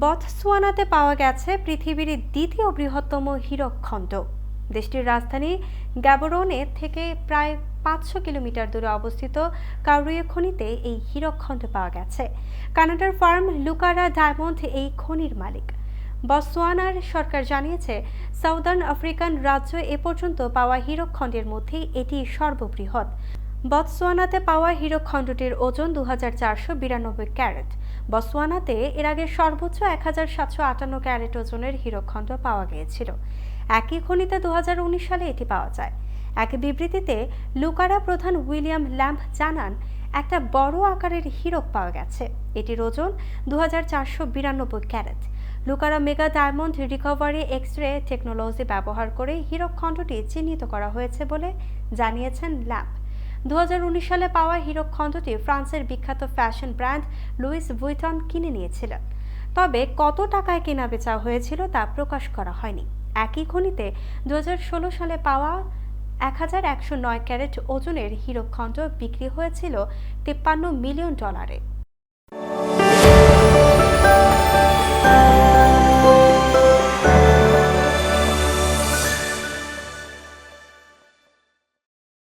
বতসোয়ানাতে পাওয়া গেছে পৃথিবীর দ্বিতীয় বৃহত্তম হীরক খণ্ড দেশটির রাজধানী গ্যাবরনে থেকে প্রায় পাঁচশো কিলোমিটার দূরে অবস্থিত কাউরিয়া খনিতে এই হীরক খণ্ড পাওয়া গেছে। কানাডার ফার্ম লুকারা ডায়মন্ড এই খনির মালিক। বতসোয়ানার সরকার জানিয়েছে, সাউদার্ন আফ্রিকান রাজ্য এ পর্যন্ত পাওয়া হীরক খণ্ডের মধ্যে এটি সর্ববৃহৎ। বতসোয়ানাতে পাওয়া হীরক খণ্ডটির ওজন দু বিরানব্বই ক্যারেট। বতসোয়ানাতে এর আগে সর্বোচ্চ এক হাজার সাতশো আটান্ন ক্যারেট ওজনের হীরকখণ্ড পাওয়া গিয়েছিল। একই খনিতে দুহাজার উনিশ সালে এটি পাওয়া যায়। এক বিবৃতিতে লুকারা প্রধান উইলিয়াম ল্যাম্প জানান, একটা বড় আকারের হীরক পাওয়া গেছে। এটির ওজন দু carat. Lucara mega diamond recovery X ray technology ব্যবহার করে হীরক খণ্ডটি চিহ্নিত করা হয়েছে বলে জানিয়েছেন ল্যাম্প। দু হাজার উনিশ সালে পাওয়া হীরক খণ্ডটি ফ্রান্সের বিখ্যাত ফ্যাশন ব্র্যান্ড লুইস ভুইটন কিনে নিয়েছিলেন। তবে কত টাকায় কেনা বেচা হয়েছিল তা প্রকাশ করা হয়নি। একই খনিতে দু হাজার ষোলো সালে পাওয়া এক হাজার একশো নয় ক্যারেট ওজনের হীরক খণ্ড বিক্রি হয়েছিল তেপ্পান্ন মিলিয়ন ডলারে।